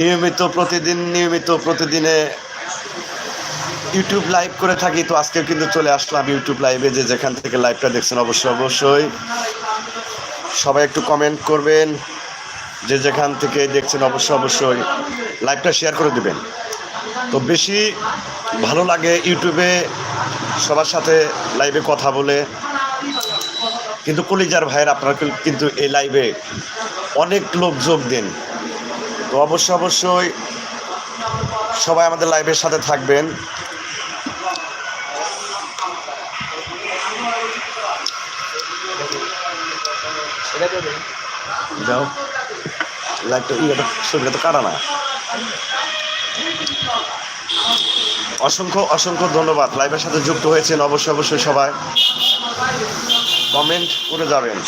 নিয়মিত প্রতিদিন, নিয়মিত প্রতিদিনে ইউটিউব লাইভ করে থাকি। তো আজকেও কিন্তু চলে আসলাম ইউটিউব লাইভে, যে যেখান থেকে লাইভটা দেখছেন অবশ্যই অবশ্যই। সবাই একটু কমেন্ট করবেন, যে যেখান থেকে দেখছেন অবশ্যই অবশ্যই লাইভটা শেয়ার করে দেবেন। তো বেশি ভালো লাগে ইউটিউবে সবার সাথে লাইভে কথা বলে। কিন্তু কলিজার ভাইয়ের আপনারা কিন্তু এই লাইভে অনেক লোক যোগ দেন। তো অবশ্যই অবশ্যই সবাই আমাদের লাইভের সাথে থাকবেন। ইয়েটা তো কাটা না? অসংখ্য অসংখ্য ধন্যবাদ। লাইভের সাথে যুক্ত হয়েছেন অবশ্যই অবশ্যই সবাই। কমেন্ট করে যাবেন।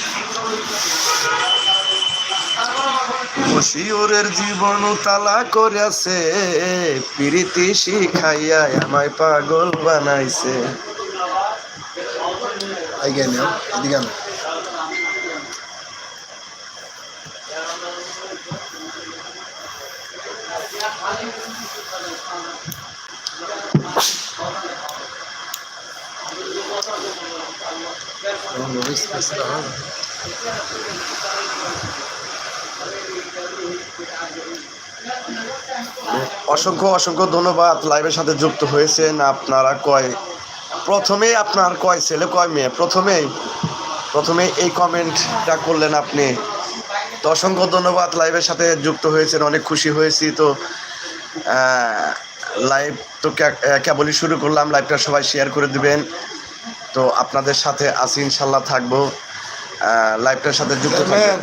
শিওরের জীবন তালা করেছে প্রীতি শিখাইয়া আমায় পাগল বানাইছে। আই গেল এদিকে অসংখ্য অসংখ্য ধন্যবাদ লাইভের সাথে যুক্ত হয়েছেন আপনারা কয় প্রথমে আপনার কয় ছেলে, কয় মেয়ে? প্রথমেই প্রথমে এই কমেন্টটা করলেন আপনি। তো অসংখ্য ধন্যবাদ লাইভের সাথে যুক্ত হয়েছেন, অনেক খুশি হয়েছি। তো লাইভ তো কেবলই শুরু করলাম, লাইভটা সবাই শেয়ার করে দিবেন। তো আপনাদের সাথে আসি ইনশাল্লাহ থাকব। লাইভটার সাথে যুক্ত থাকবেন।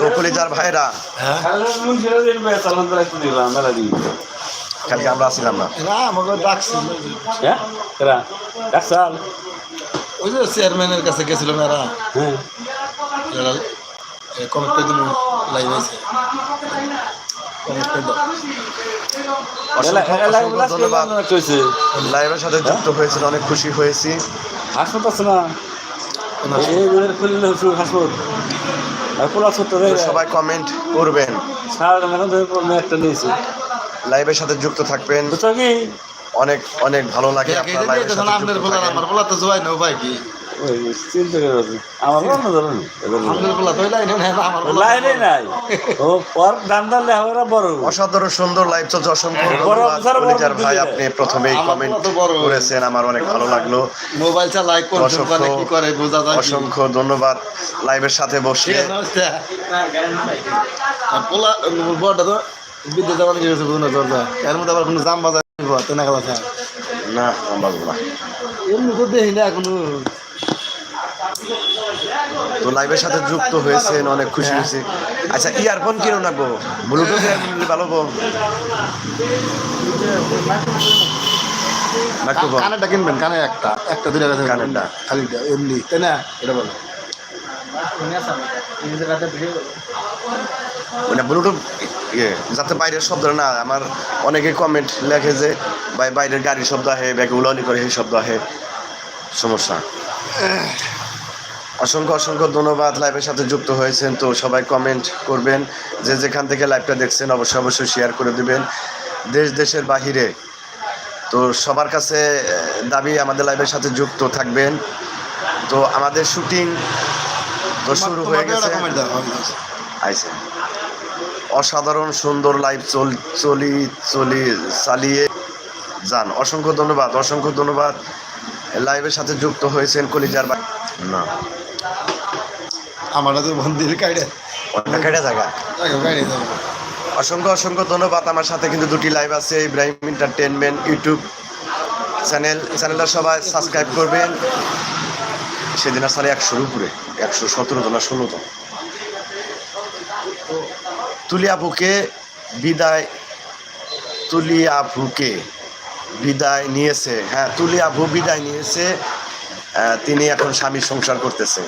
তো কলিজার ভাইরা হ্যাঁ কালকে আমরা আসছিলাম না না ওই যে চেয়ারম্যানের কাছে গেছিল হ্যাঁ আছে ধন্যবাদ লাইভের সাথে যুক্ত অনেক খুশি হয়েছি হাসপাতাল না হাসপাতাল পোলা ছোট্ট তো সবাই কমেন্ট করবেন। সারা মেলা ধরে পড়লে একটা নিয়েছি। লাইভের সাথে যুক্ত থাকবেন। বুঝছ কি? অনেক অনেক ভালো লাগে আপনার লাইভের সাথে যুক্ত বলার ওই চিন্তা করে আছে। আমার বলো না ধরুন আপনার বলা তো লাইন না আমার বলা লাইনে নাই। ও পর বড়। অসাধারণ সুন্দর লাইভ চলছে। অসংখ্য কলিজার ভাই আপনি প্রথমেই কমেন্ট বড়। করেছেন আমার অনেক ভালো লাগল। মোবাইল চালাই কোন কি করে বোঝা যায় অসংখ্য ধন্যবাদ লাইভের সাথে বসে। পোলা বড়টা তো বিদ্যুৎ বুঝুন এর মধ্যে আবার কোনো জাম বাজার না বাজবো না। এমনি তো দেখি না কোনো তো লাইভের সাথে যুক্ত হয়েছেন অনেক খুশি হয়েছি। আচ্ছা ইয়ারফোন কিনো না গো? ব্লুটুথ ইয়ারফোন ভালো কানেরটা কিনবেন কানে একটা একটা দুটা কাছে কানেরটা। খালি এমনি তাই না? এটা বলো। মানে ব্লুটুথ ইয়ে যাতে বাইরের শব্দ না আমার অনেকে কমেন্ট লেখে যে বাইরের গাড়ির শব্দ আহে ব্যাগে উলানি করে সেই শব্দ আহে। সমস্যা। অসংখ্য অসংখ্য ধন্যবাদ লাইভের সাথে যুক্ত হয়েছেন। তো সবাই কমেন্ট করবেন যে যেখান থেকে লাইভটা দেখছেন অবশ্যই অবশ্যই শেয়ার করে দেবেন। দেশ দেশের বাহিরে। তো সবার কাছে দাবি আমাদের লাইভের সাথে যুক্ত থাকবেন। তো আমাদের শুটিং তো শুরু হয়ে গেছে। আইসে অসাধারণ সুন্দর লাইভ চল চলি চলি চালিয়ে যান। অসংখ্য ধন্যবাদ অসংখ্য ধন্যবাদ। লাইভের সাথে যুক্ত হয়েছেন কলিজার বা না। আমার তো বন্দির কাইডে জায়গা? কাইডে যাব অসংখ্য অসংখ্য ধন্যবাদ আমার সাথে কিন্তু দুটি লাইভ আছে ইব্রাহিম এন্টারটেনমেন্ট ইউটিউব চ্যানেল চ্যানেলটা সবাই সাবস্ক্রাইব করবেন। সেদিন আসলে একশোর উপরে একশো সতেরো জন ষোলো জন। তুলিয়াপুকে বিদায় তুলিয়াপুকে বিদায় নিয়েছে। হ্যাঁ তুলিয়াপু বিদায় নিয়েছে। তিনি এখন স্বামী সংসার করতেছে।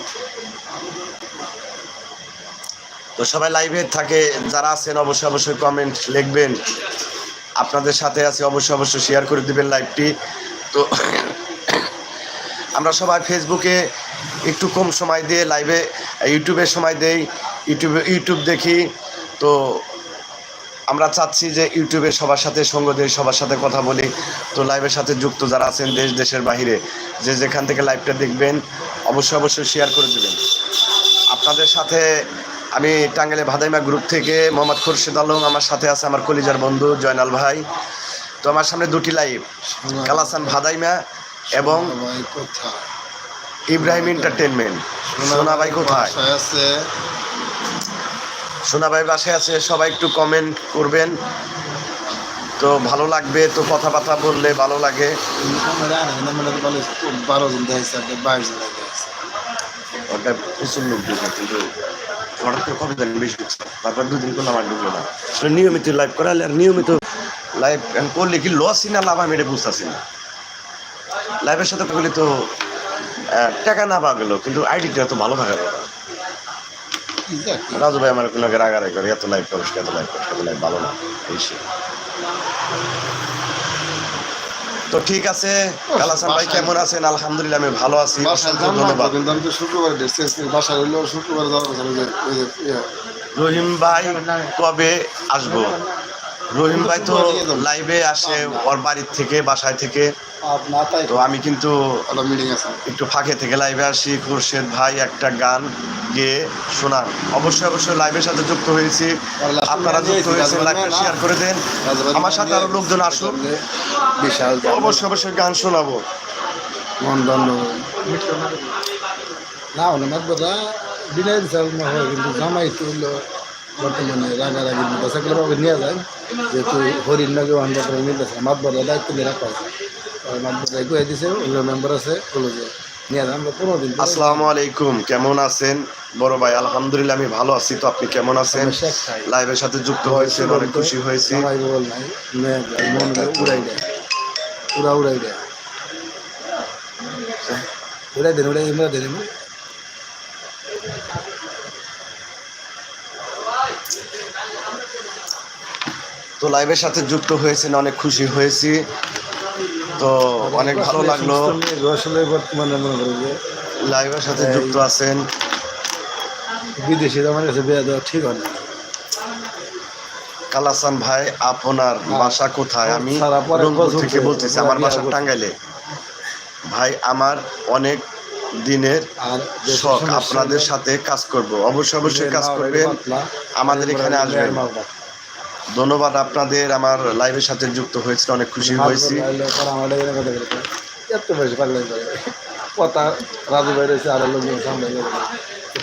তো সবাই লাইভে থাকে, যারা আছেন অবশ্যই অবশ্যই কমেন্ট লিখবেন। আপনাদের সাথে আছে, অবশ্যই অবশ্যই শেয়ার করে দিবেন লাইভটি তো আমরা সবাই ফেসবুকে একটু কম সময় দিয়ে লাইভে ইউটিউবে সময় দেই ইউটিউবে ইউটিউব দেখি। তো আমরা চাচ্ছি যে ইউটিউবে সবার সাথে সঙ্গ দিই, সবার সাথে কথা বলি। তো লাইভের সাথে যুক্ত যারা আছেন দেশ, দেশের বাহিরে, যে যেখান থেকে লাইভটা দেখবেন, অবশ্যই অবশ্যই শেয়ার করে দেবেন। আপনাদের সাথে আমি টাঙ্গেলে ভাদাইমা গ্রুপ থেকে মোহাম্মদ খুরশেদ আলম আমার সাথে আছে আমার কলিজার বন্ধু জয়নাল ভাই। তো আমার সামনে দুটি লাইভ কালাসান ভাদাইমা এবং ইব্রাহিম এন্টারটেনমেন্ট সোনা ভাই কোথায়? সোনা ভাই বাসায় আছে সবাই একটু কমেন্ট করবেন। তো ভালো লাগবে তো কথাবার্তা বললে ভালো লাগে। বারো জন বাইশ ওটা প্রচুর লোক কিন্তু হঠাৎ করে কবে জানি বেশি ঢুকছে তারপর দুদিন করলে আমার ঢুকলো না নিয়মিত লাইভ করালে আর নিয়মিত লাইভ করলে কি লসই না লাভ আমি এটা বুঝতেছি না লাইভের সাথে করলে তো টাকা না পাওয়া গেলো কিন্তু আইডিটা তো ভালো থাকা দরকার। কি যাক রাজু ভাই আমার কোনো রাগারাই করে এত লাইভ করিস এত লাইভ করিস এত লাইভ ভালো না এই সে। তো ঠিক আছে কালাসান ভাই কেমন আছেন? আলহামদুলিল্লাহ আমি ভালো আছি। অসংখ্য ধন্যবাদ। শুক্রবার শুক্রবার রহিম ভাই কবে আসব? রহিম ভাই তো লাইভে আসে ওর বাড়ির থেকে বাসায় থেকে। তো আমি কিন্তু একটা মিটিং আছে? একটু ফাঁকে থেকে লাইভে আসি খুরশেদ ভাই একটা গান গেয়ে শোনান। অবশ্যই অবশ্যই লাইভের সাথে যুক্ত হয়েছি। আপনারা যুক্ত হয়েছেন লাইভটা শেয়ার করে দেন। আমার সাথে আরও লোকজন আসুন। বিশাল অবশ্যই অবশ্যই গান শোনাবো। মন না হলে মাতবরা বিনয় না হয় কিন্তু জামাই তো বর্তমানে রাগারাগি মতো সেগুলো ভাবে নিয়ে যায় যেহেতু হরিণ নাগে আন্দোলন মিলতেছে মাতবরা দায়িত্ব নিয়ে রাখা দিছে মেম্বার আছে আসসালামু আলাইকুম কেমন আছেন? বড় ভাই আলহামদুলিল্লাহ আমি ভালো আছি তো আপনি কেমন আছেন? লাইভের সাথে যুক্ত হয়েছেন অনেক খুশি হয়েছি। উড়াই দেয়। উড়া উড়াই দেয়। উড়াই দেন উড়াই আমরা দেন। তো লাইভের সাথে যুক্ত হয়েছেন অনেক খুশি হয়েছি। তো অনেক ভালো লাগল। আসলে বর্তমানে মনে করো যে লাইভের সাথে যুক্ত আছেন। বিদেশি আমার কাছে বিয়ে দেওয়া ঠিক হয় কালাসান ভাই আপনার বাসা কোথায়? আমি থেকে বলতেছি আমার বাসা টাঙ্গাইলে। ভাই আমার অনেক দিনের শখ। আপনাদের সাথে কাজ করব। অবশ্যই অবশ্যই কাজ করবেন। আমাদের এখানে আসবেন। ধন্যবাদ আপনাদের আমার লাইভের সাথে যুক্ত হয়েছিল অনেক খুশি হয়েছি। কথা রাজু ভাই রয়েছে আর লোকজন সামনে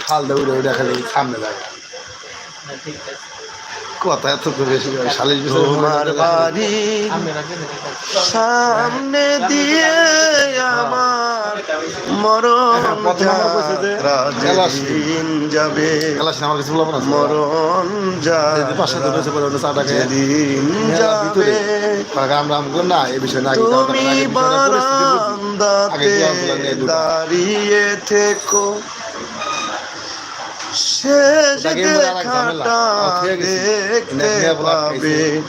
খাল দিয়ে উড়ে উড়ে খালি সামনে লাগে কথা এত বেশি বিষয় তোমার বাড়ি সামনে দিয়ে আমার মরণ প্রথমে আমরা বলছি যে, যাত্রা যেদিন যাবে মরণ ভিতরে। যাবে না এই বিষয়ে না তুমি বারান্দাতে দাঁড়িয়ে থেকো। শেষ। দেখাটা। দেখতে পাবে।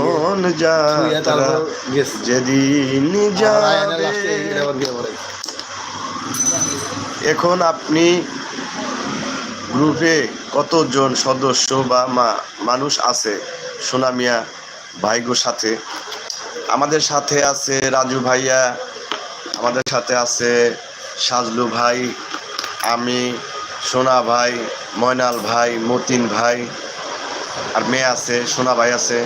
মরণ যাত্রা যেদিন যাবে। এখন আপনি গ্রুপে কতজন সদস্য বা মা- মানুষ আছে? সোনামিয়া ভাইগোর সাথে। আমাদের সাথে আছে রাজু ভাইয়া আমাদের সাথে আছে সাজলু ভাই আমি সোনা ভাই ময়নাল ভাই মতিন ভাই আর মেয়ে আছে সোনা ভাই আছে।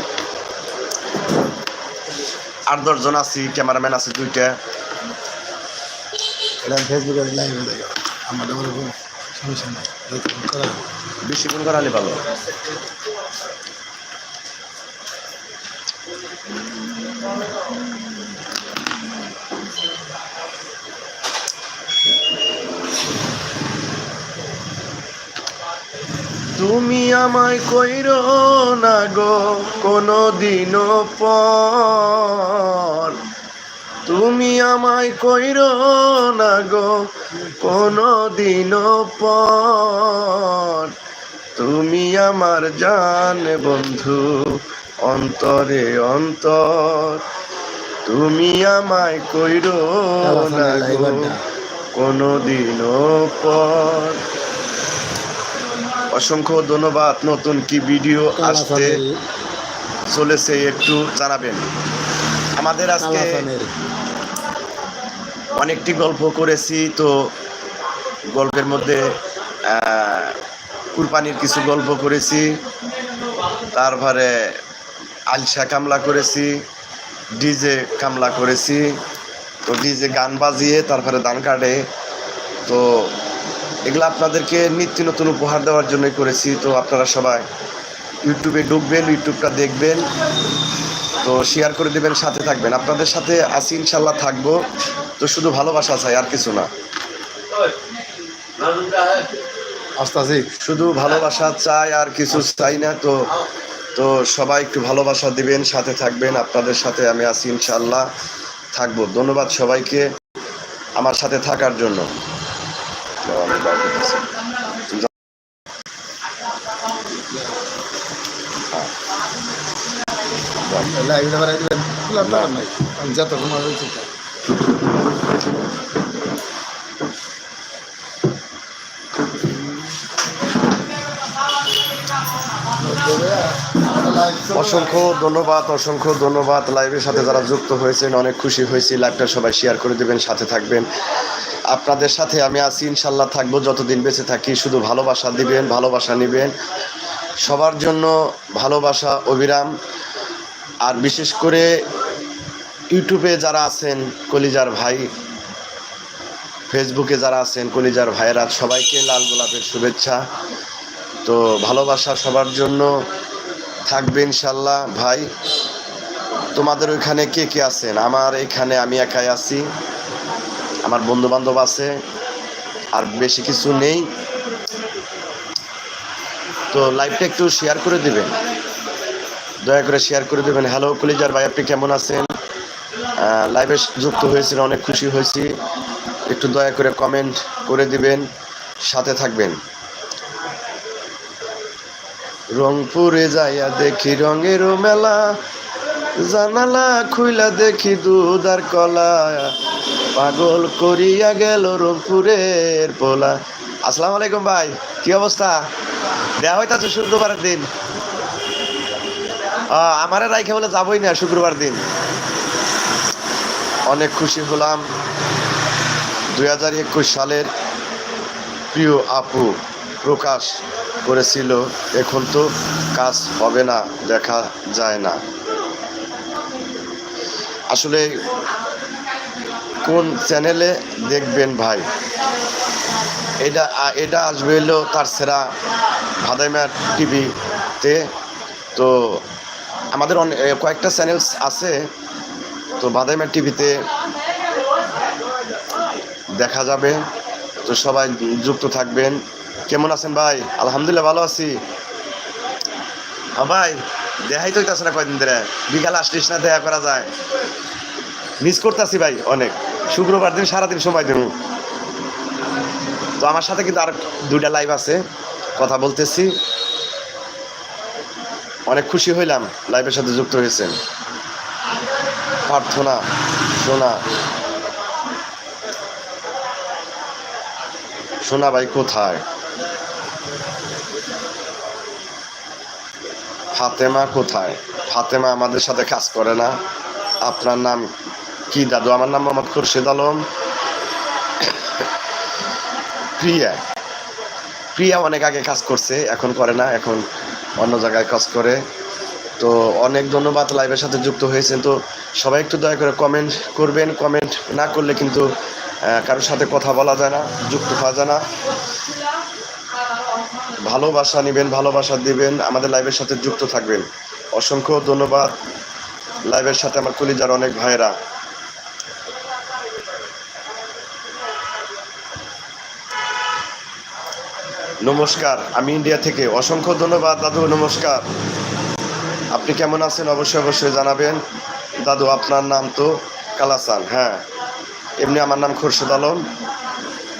আট দশজন আছি ক্যামেরাম্যান আছে দুইটা। ফেসবুকে লাইভ আমাদের কোনো সমস্যা নাই। যত করা করালে ভালো। তুমি আমায় কইর না গো কোনো দিনও পর। তুমি আমায় কইর না গো কোনো দিনও পর। তুমি আমার জান বন্ধু অন্তরে অন্তর। তুমি আমায় কইর না গো কোনো দিনও পর। অসংখ্য ধন্যবাদ নতুন কি ভিডিও আসতে চলেছে একটু জানাবেন। আমাদের আজকে অনেকটি গল্প করেছি তো গল্পের মধ্যে কুরবানির কিছু গল্প করেছি তারপরে আলসা কামলা করেছি ডিজে কামলা করেছি তো ডিজে গান বাজিয়ে তারপরে ধান কাটে তো এগুলো আপনাদেরকে নিত্য নতুন উপহার দেওয়ার জন্যই করেছি। তো আপনারা সবাই ইউটিউবে ঢুকবেন, ইউটিউবটা দেখবেন, তো শেয়ার করে দেবেন, সাথে থাকবেন। আপনাদের সাথে আসি ইনশাল্লাহ থাকব। তো শুধু ভালোবাসা চাই, আর কিছু না। আসতাছি শুধু ভালোবাসা চাই, আর কিছু চাই না। তো তো সবাই একটু ভালোবাসা দিবেন, সাথে থাকবেন। আপনাদের সাথে আমি আছি ইনশাল্লাহ থাকব। ধন্যবাদ সবাইকে আমার সাথে থাকার জন্য। অসংখ্য ধন্যবাদ অসংখ্য ধন্যবাদ লাইভের সাথে যারা যুক্ত হয়েছেন, অনেক খুশি হয়েছি। লাইভটা সবাই শেয়ার করে দেবেন, সাথে থাকবেন। আপনাদের সাথে আমি আছি, ইনশাল্লাহ থাকব, যতদিন বেঁচে থাকি। শুধু ভালোবাসা দিবেন, ভালোবাসা নেবেন। সবার জন্য ভালোবাসা, অবিরাম। আর বিশেষ করে ইউটিউবে যারা আছেন, কলিজার ভাই, ফেসবুকে যারা আছেন, কলিজার ভাইয়েরা, সবাইকে লাল গোলাপের শুভেচ্ছা। তো ভালোবাসা সবার জন্য থাকবে, ইনশাল্লাহ। ভাই, তোমাদের ওইখানে কে কে আছেন? আমার এখানে আমি একাই আছি। আমার বন্ধু বান্ধব আছে, আর বেশি কিছু নেই। তো লাইভটা একটু শেয়ার করে দিবেন। দয়া করে শেয়ার করে দেবেন। হ্যালো কলিজার ভাই, আপনি কেমন আছেন? লাইভে যুক্ত হয়েছেন, অনেক খুশি হয়েছি। একটু দয়া করে কমেন্ট করে দিবেন, সাথে থাকবেন। রংপুরে যাইয়া দেখি রঙের মেলা, জানালা খুইলা দেখি দুধ আর কলা। পাগল করিয়া গেল রংপুরের পোলা। আসসালামু আলাইকুম ভাই, কি অবস্থা? দেয়া হইতাছে শুক্রবারের দিন। আমারে রাইখে বলে যাবই না শুক্রবার দিন। অনেক খুশি হলাম। দুই হাজার একুশ সালের প্রিয় আপু প্রকাশ করেছিল, এখন তো কাজ হবে না, দেখা যায় না। আসলে কোন চ্যানেলে দেখবেন ভাই? এটা এটা আসবে হলো তার সেরা ভাদাইমার টিভিতে তো। আমাদের অনেক কয়েকটা চ্যানেল আছে। তো বাদাইমার টিভিতে দেখা যাবে। তো সবাই যুক্ত থাকবেন। কেমন আছেন ভাই? আলহামদুলিল্লাহ ভালো আছি। ভাই, দেখাই তো হইতাছে না কয়দিন ধরে। বিকালে আসলিস না, দেখা করা যায়। মিস করতেছি ভাই অনেক। শুক্রবার দিন, সারাদিন সময় দেবো। তো আমার সাথে কিন্তু আর দুইটা লাইভ আছে, কথা বলতেছি। অনেক খুশি হইলাম লাইভের সাথে যুক্ত হয়েছেন। প্রার্থনা, সোনা। সোনা ভাই কোথায়? ফাতেমা কোথায়? ফাতেমা আমাদের সাথে কাজ করে না। আপনার নাম? কি দাদু, আমার নাম মোহাম্মদ খুরশেদ আলম। প্রিয়া। প্রিয়া অনেক আগে কাজ করছে, এখন করে না, এখন অন্য জায়গায় কাজ করে। তো অনেক ধন্যবাদ লাইভের সাথে যুক্ত হয়েছেন। তো সবাই একটু দয়া করে কমেন্ট করবেন কমেন্ট না করলে কিন্তু কারোর সাথে কথা বলা যায় না, যুক্ত হওয়া যায় না। ভালোবাসা নেবেন, ভালোবাসা দিবেন, আমাদের লাইভের সাথে যুক্ত থাকবেন। অসংখ্য ধন্যবাদ। লাইভের সাথে আমার কলিজার অনেক ভাইয়েরা। নমস্কার, আমি ইন্ডিয়া থেকে। অসংখ্য ধন্যবাদ, দাদু, নমস্কার। আপনি কেমন আছেন? অবশ্যই অবশ্যই জানাবেন। দাদু, আপনার নাম তো কালাসান হ্যাঁ। এমনি আমার নাম খোরশেদ আলম।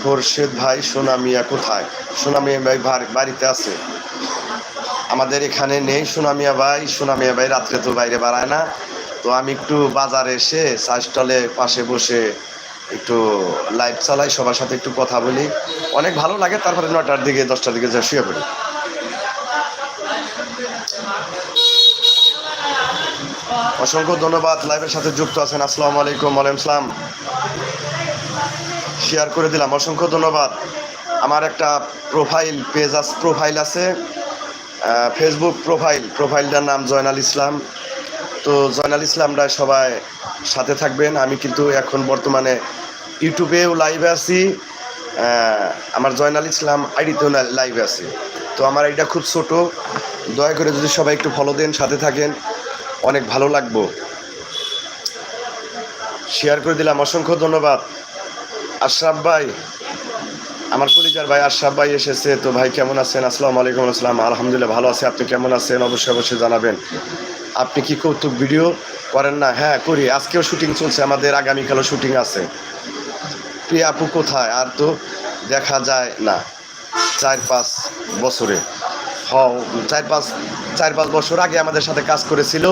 খোরশেদ ভাই সোনা মিয়া কোথায়? সোনা মিয়া ভাই বাড়ি- বাড়িতে আছে। আমাদের এখানে নেই সোনা মিয়া ভাই। সোনা মিয়া ভাই রাত্রে তো বাইরে বাড়ায় না। তো আমি একটু বাজারে এসে চা স্টলে পাশে বসে একটু লাইভ চালাই, সবার সাথে একটু কথা বলি। অনেক ভালো লাগে, তারপরে নটার দিকে, দশটার দিকে যা শুয়ে পড়ি। অসংখ্য ধন্যবাদ লাইভের সাথে যুক্ত আছেন। আসসালামু আলাইকুম আলাইম সালাম। শেয়ার করে দিলাম, অসংখ্য ধন্যবাদ। আমার একটা প্রোফাইল পেজ আস প্রোফাইল আছে ফেসবুক প্রোফাইল প্রোফাইলটার নাম জয়নাল ইসলাম। তো জয়নাল ইসলামরা সবাই সাথে থাকবেন। আমি কিন্তু এখন বর্তমানে ইউটিউবেও লাইভে আছি আমার জয়নাল ইসলাম আইডিতেও লাইভে আছি। তো আমার আইডিটা খুব ছোট। দয়া করে যদি সবাই একটু ফলো দেন, সাথে থাকেন, অনেক ভালো লাগবো। শেয়ার করে দিলাম, অসংখ্য ধন্যবাদ। আশরাফ ভাই, আমার কলিজার ভাই আশরাফ ভাই এসেছে। তো ভাই, কেমন আছেন? আসসালামু আলাইকুম, আসসালাম। আলহামদুলিল্লাহ, ভালো আছে। আপনি কেমন আছেন? অবশ্যই অবশ্যই জানাবেন। আপনি কি কৌতুক ভিডিও করেন না? হ্যাঁ করি। আজকেও শুটিং চলছে। আমাদের আগামীকালও শুটিং আছে। প্রিয়া আপু কোথায়? আর তো দেখা যায় না। চার পাঁচ বছরে। হ চার পাঁচ চার পাঁচ বছর আগে আমাদের সাথে কাজ করেছিল।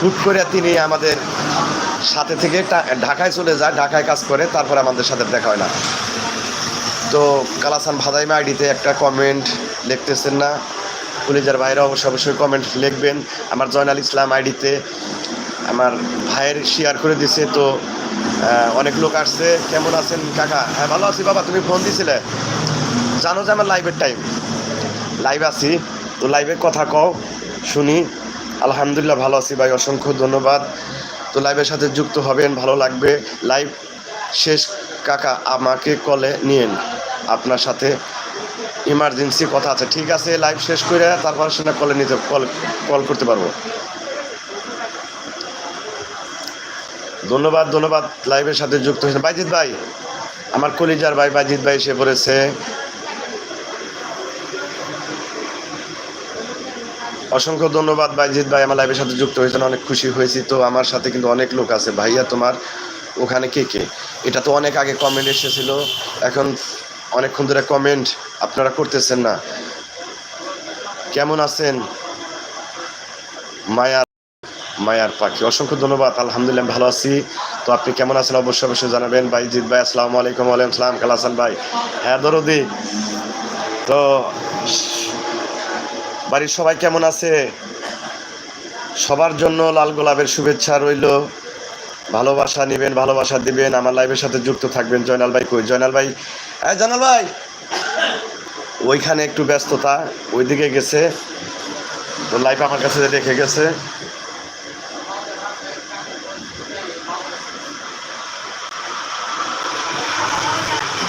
হুট করে তিনি আমাদের সাথে থেকে ঢাকায় চলে যায়, ঢাকায় কাজ করে, তারপর আমাদের সাথে দেখা হয় না। তো কালাসান ভাদাইমা আইডিতে একটা কমেন্ট লিখতেছেন না। পুলিশের ভাইরা অবশ্যই অবশ্যই কমেন্ট লিখবেন। আমার জয়নাল ইসলাম আইডিতে আমার ভাইয়ের শেয়ার করে দিছে, তো অনেক লোক আসছে। কেমন আছেন কাকা? হ্যাঁ ভালো আছি বাবা, তুমি ফোন দিছিলে। জানো যে আমার লাইভের টাইম লাইভ আছি, তো লাইভে কথা কও, শুনি। আলহামদুলিল্লাহ ভালো আছি ভাই, অসংখ্য ধন্যবাদ। তো লাইভের সাথে যুক্ত হবেন, ভালো লাগবে। লাইভ শেষ, কাকা, আমাকে কলে নিয়েন। আপনার সাথে ইমার্জেন্সি কথা আছে। ঠিক আছে লাইভ শেষ করে তারপর সেটা কলে নিতে কল কল করতে পারব। ধন্যবাদ ধন্যবাদ লাইভের সাথে যুক্ত হয়েছে। বাইজিৎ ভাই, আমার কলিজার ভাই বাইজিৎ ভাই এসে পড়েছে। অসংখ্য ধন্যবাদ বাইজিৎ ভাই, আমার লাইভের সাথে যুক্ত হয়েছেন, অনেক খুশি হয়েছি। তো আমার সাথে কিন্তু অনেক লোক আছে। ভাইয়া, তোমার ওখানে কে কে? এটা তো অনেক আগে কমেন্ট এসেছিল। এখন অনেকক্ষণ ধরে কমেন্ট আপনারা করতেছেন না। কেমন আছেন? মায়ার মায়ার পাখি। অসংখ্য ধন্যবাদ, আলহামদুলিল্লাহ ভালো আছি। তো আপনি কেমন আছেন? অবশ্যই অবশ্যই জানাবেন। বাইজিৎ ভাই, আসসালামু আলাইকুম ওয়ালাইকুম সালাম কালাসান ভাই। হ্যাঁ দরদি। তো, বাড়ির সবাই কেমন আছে? সবার জন্য লাল গোলাপের শুভেচ্ছা রইল। ভালোবাসা নেবেন, ভালোবাসা দিবেন। আমার লাইভের সাথে যুক্ত থাকবেন। জয়নাল ভাই কই? জয়নাল ভাই। হ্যাঁ জয়নাল ভাই। ওইখানে একটু ব্যস্ততা, ওইদিকে গেছে। তো লাইভ আমার কাছে রেখে গেছে।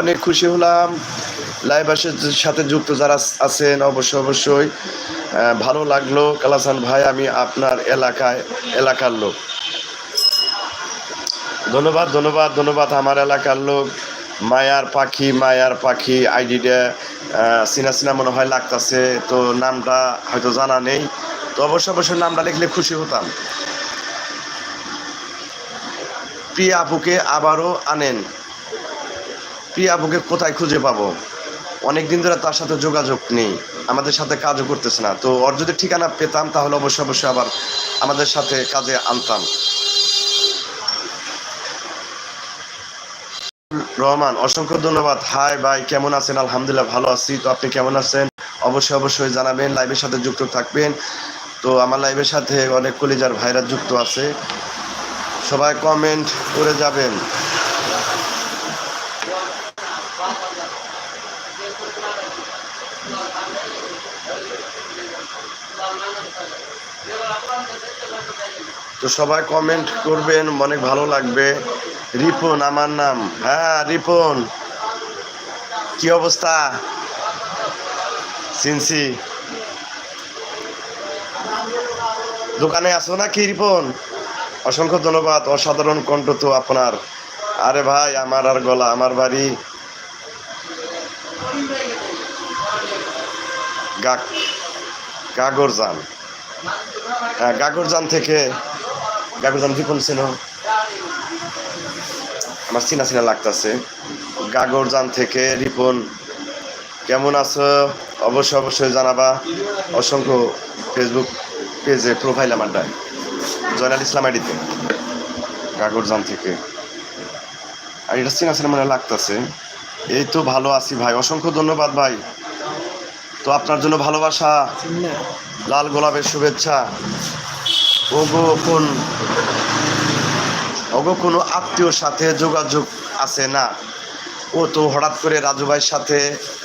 অনেক খুশি হলাম। লাইভ সাথে যুক্ত যারা আছেন, অবশ্যই অবশ্যই ভালো লাগল। কালাসান ভাই, আমি আপনার এলাকায় এলাকার লোক। ধন্যবাদ ধন্যবাদ ধন্যবাদ আমার এলাকার লোক। মায়ার পাখি মায়ার পাখি আইডিটা চিনা চিনা মনে হয় লাগতাছে। তো নামটা হয়তো জানা নেই। তো অবশ্যই অবশ্যই নামটা লিখলে খুশি হতাম। প্রিয়া আপুকে আবারও আনেন। প্রিয়া আপুকে কোথায় খুঁজে পাবো? অনেক দিন ধরে তার সাথে যোগাযোগ নেই, আমাদের সাথে কাজও করতেছে না। তো ওর যদি ঠিকানা পেতাম তাহলে অবশ্যই অবশ্যই আবার আমাদের সাথে কাজে আনতাম। রহমান, অসংখ্য ধন্যবাদ। হাই ভাই, কেমন আছেন? আলহামদুলিল্লাহ ভালো আছি। তো আপনি কেমন আছেন? অবশ্যই অবশ্যই জানাবেন, লাইভের সাথে যুক্ত থাকবেন। তো আমার লাইভের সাথে অনেক কলিজার ভাইরা যুক্ত আছে। সবাই কমেন্ট করে যাবেন। তো সবাই কমেন্ট করবেন, অনেক ভালো লাগবে। রিপন, আমার নাম। হ্যাঁ রিপন। কি অবস্থা? সিনসি। দোকানে আসো না কি রিপন? অসংখ্য ধন্যবাদ, অসাধারণ কণ্ঠ তো আপনার। আরে ভাই, আমার আর গলা, আমার বাড়ি। গা- গাগরজান হ্যাঁ গাগরজান থেকে গাগরজান রিপন ছিল আমার চিনা চিনা লাগতেছে। গাগরজান থেকে রিপন কেমন আছো? অবশ্যই অবশ্যই জানাবা। অসংখ্য ফেসবুক পেজে প্রোফাইল আমারটায় জয়নাল ইসলাম আইডিতে গাগরজান থেকে। আর এটা চিনা চিনা মনে লাগতেছে। এই তো ভালো আছি ভাই। অসংখ্য ধন্যবাদ ভাই। তো আপনার জন্য ভালোবাসা লাল গোলাপের শুভেচ্ছা। ওগো কোন ওগো কোনো আত্মীয়র সাথে যোগাযোগ আছে না। ও তো হঠাৎ করে রাজু ভাইয়ের সাথে,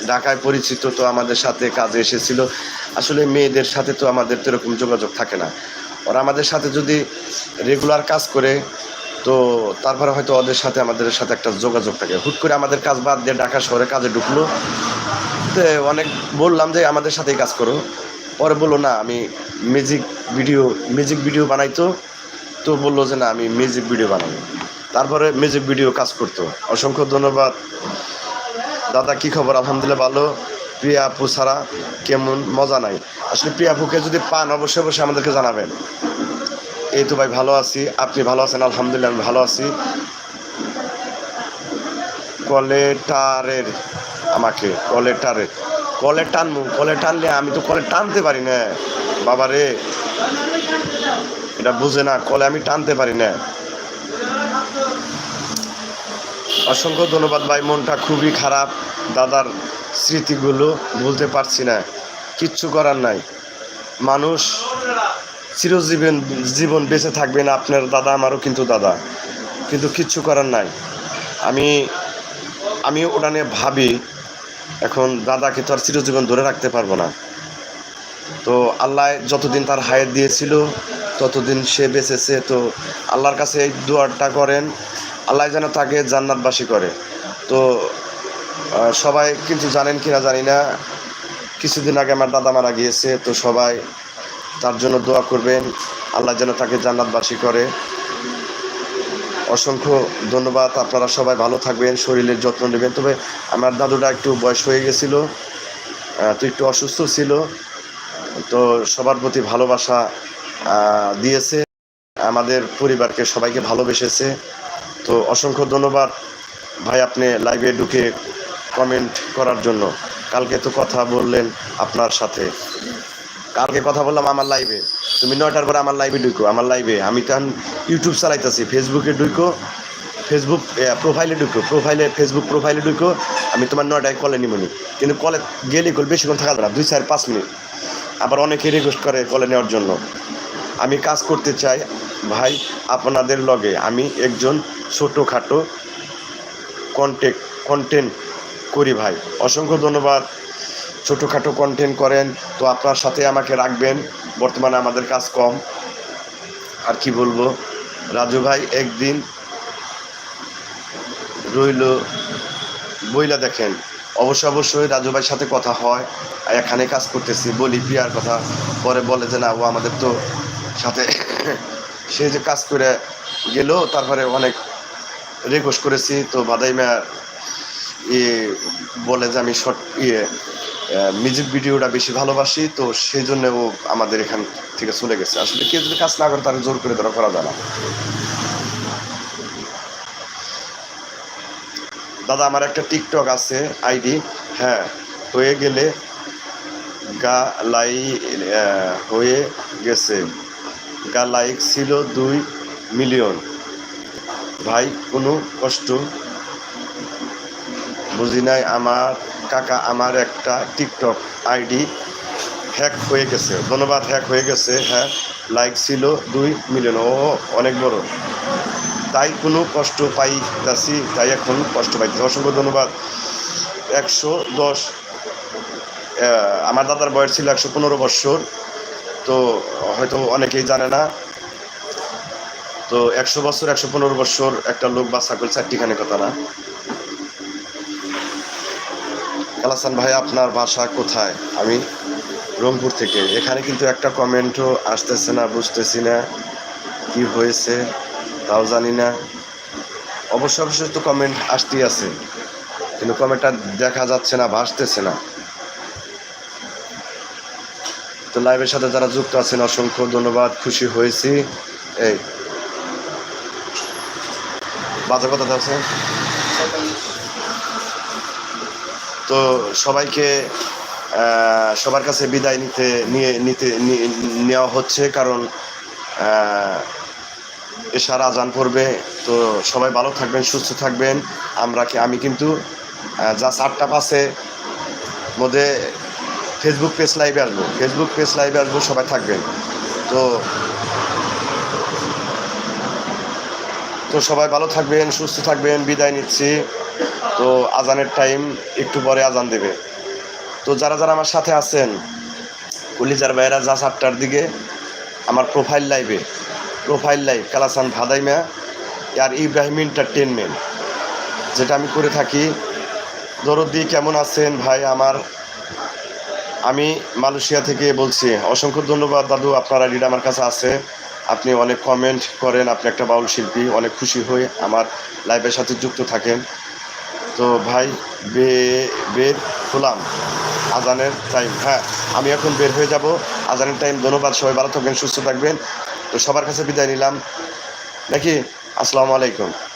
ঢাকায় পরিচিত তো আমাদের সাথে কাজে এসেছিল। আসলে মেয়েদের সাথে তো আমাদের তো এরকম যোগাযোগ থাকে না। ওরা আমাদের সাথে যদি রেগুলার কাজ করে, তো তারপরে হয়তো ওদের সাথে আমাদের সাথে একটা যোগাযোগ থাকে। হুট করে আমাদের কাজ বাদ দিয়ে ঢাকা শহরে কাজে ঢুকলো। তো অনেক বললাম যে, আমাদের সাথেই কাজ করো। পরে বলল, না, আমি মিউজিক ভিডিও মিউজিক ভিডিও বানাইতো। তো বলল যে, না, আমি মিউজিক ভিডিও বানাবো। তারপরে মিউজিক ভিডিও কাজ করতো। অসংখ্য ধন্যবাদ। দাদা, কি খবর? আলহামদুলিল্লাহ ভালো। প্রিয়া আপু ছাড়া কেমন? মজা নাই। আসলে প্রিয়া আপুকে যদি পান, অবশ্যই অবশ্যই আমাদেরকে জানাবেন। এই তো ভাই, ভালো আছি। আপনি ভালো আছেন? আলহামদুলিল্লাহ, আমি ভালো আছি। কলেটারের, আমাকে কলেটারের। কলে টানবো কলে টানলে আমি তো কলে টানতে পারি না। বাবা রে এটা বুঝে না, কলে আমি টানতে পারি না। অসংখ্য ধন্যবাদ ভাই, মনটা খুবই খারাপ। দাদার স্মৃতিগুলো ভুলতে পারছি না। কিচ্ছু করার নাই। মানুষ চিরজীবন, জীবন বেঁচে থাকবেন আপনার দাদা, আমারও কিন্তু দাদা। কিন্তু কিচ্ছু করার নাই। আমি আমি ওটা নিয়ে ভাবি এখন দাদাকে তো আর চিরজীবন ধরে রাখতে পারব না। তো আল্লাহ যতদিন তার হায়াত দিয়েছিল, ততদিন সে বেঁচেছে। তো আল্লাহর কাছে এই দোয়ারটা করেন, আল্লাহ যেন তাকে জান্নাতবাসী করে। তো সবাই কিন্তু জানেন কি না জানি না, কিছুদিন আগে আমার দাদা মারা গিয়েছে। তো সবাই তার জন্য দোয়া করবেন, আল্লাহ যেন তাকে জান্নাতবাসী করে। অসংখ্য ধন্যবাদ। আপনারা সবাই ভালো থাকবেন, শরীরের যত্ন নেবেন। তবে আমার দাদুটা একটু বয়স হয়ে গেছিল তো একটু অসুস্থ ছিল, তো সবার প্রতি ভালোবাসা দিয়েছে। আমাদের পরিবারকে সবাইকে ভালোবেসেছে। তো অসংখ্য ধন্যবাদ। ভাই, আপনি লাইভে ঢুকে কমেন্ট করার জন্য। কালকে তো কথা বললেন আপনার সাথে। কালকে কথা বললাম আমার লাইভে তুমি নয়টার পরে আমার লাইভে ঢুকো, আমার লাইভে আমি তো ইউটিউব চালাইতেছি ফেসবুকে ঢুকো ফেসবুক প্রোফাইলে ঢুকো প্রোফাইলে ফেসবুক প্রোফাইলে ঢুকো, আমি তোমার নয়টায় কলে নিমনি কিন্তু কলে গেলে কল বেশিক্ষণ থাকা যাবে দুই, চার, পাঁচ মিনিট। আবার অনেকে রিকোয়েস্ট করে কলে নেওয়ার জন্য। আমি কাজ করতে চাই, ভাই, আপনাদের লগে আমি একজন ছোটোখাটো কন্টেক্ট কন্টেন্ট করি ভাই। অসংখ্য ধন্যবাদ। ছোটোখাটো কন্টেন্ট করেন, তো আপনার সাথে আমাকে রাখবেন। বর্তমানে আমাদের কাজ কম। আর কি বলব? রাজু ভাই একদিন রইল, বইলা দেখেন। অবশ্যই অবশ্যই রাজু ভাইয়ের সাথে কথা হয় এখানে কাজ করতেছি, বলি প্রিয়ার কথা। পরে বলে যে, না, ও আমাদের তো সাথে সে যে কাজ করে গেল, তারপরে অনেক রিকোয়েস্ট করেছি। তো বাদাই মেয়া বলে যে, আমি শর্ট ইয়ে মিউজিক ভিডিওটা বেশি ভালোবাসি, তো সেই জন্য ও আমাদের এখান থেকে চলে গেছে। আসলে কেউ যদি কাজ না করে তার জোর করে ধরা করা যায় না। দাদা, আমার একটা টিকটক আছে, আইডি হ্যাঁ হয়ে গেলে গা লাই হয়ে গেছে। গা লাইক ছিল দুই মিলিয়ন। ভাই, কোনো কষ্ট? বুঝি নাই, আমার কাকা, আমার একটা টিকটক আইডি হ্যাক হয়ে গেছে। ধন্যবাদ হ্যাক হয়ে গেছে হ্যাঁ। লাইক ছিল দুই মিলিয়ন ও, অনেক বড়। তাই কোনো কষ্ট পাই পাইতাছি, তাই এখন কষ্ট পাইতেছি। অসংখ্য ধন্যবাদ। একশো দশ আমার দাদার বয়স ছিল একশো পনেরো বৎসর তো হয়তো অনেকেই জানে না। তো একশো বছর, একশো পনেরো বছর একটা লোক বা করছে চারটিখানে কথা না। কালাসান ভাই, আপনার বাসা কোথায়? আমি রংপুর থেকে। এখানে কিন্তু একটা কমেন্টও আসতেছে না, বুঝতেছি না কি হয়েছে, তাও জানি না। অবশ্য অবশ্যই তো কমেন্ট আসতেই আছে, কিন্তু কমেন্টটা দেখা যাচ্ছে না, ভাসতেছে না। তো লাইভের সাথে যারা যুক্ত আছেন, অসংখ্য ধন্যবাদ, খুশি হয়েছি। এই বাজার কথা আছে। তো সবাইকে সবার কাছে বিদায় নিতে, নিয়ে, নিতে নেওয়া হচ্ছে কারণ এশার আজান পড়বে। তো সবাই ভালো থাকবেন, সুস্থ থাকবেন। আমরা কি, আমি কিন্তু জাস্ট আটটা পাশে মধ্যে ফেসবুক পেজ লাইভে আসব। ফেসবুক পেজ লাইভে আসব, সবাই থাকবেন। তো তো সবাই ভালো থাকবেন, সুস্থ থাকবেন। বিদায় নিচ্ছি। তো আজানের টাইম একটু পরে আজান দেবে। তো যারা যারা আমার সাথে আছেন, কলিজার ভাইয়েরা যা সাতটার দিকে আমার প্রোফাইল লাইভে প্রোফাইল লাইভ কালাসান ভাদাইমা আর ইব্রাহিম এন্টারটেনমেন্ট যেটা আমি করে থাকি। দরদি কেমন আছেন ভাই আমার? আমি মালয়েশিয়া থেকে বলছি, অসংখ্য ধন্যবাদ দাদু, আপনার আইডিটা আমার কাছে আছে। আপনি অনেক কমেন্ট করেন, আপনি একটা বাউল শিল্পী, অনেক খুশি হয়ে আমার লাইভের সাথে যুক্ত থাকেন। তো ভাই, বে, বের হলাম। আজানের টাইম হ্যাঁ আমি এখন বের হয়ে যাব। আজানের টাইম ধন্যবাদ, সবাই ভালো থাকবেন, সুস্থ থাকবেন। তো সবার কাছে বিদায় নিলাম। নাকি? আসসালামু আলাইকুম।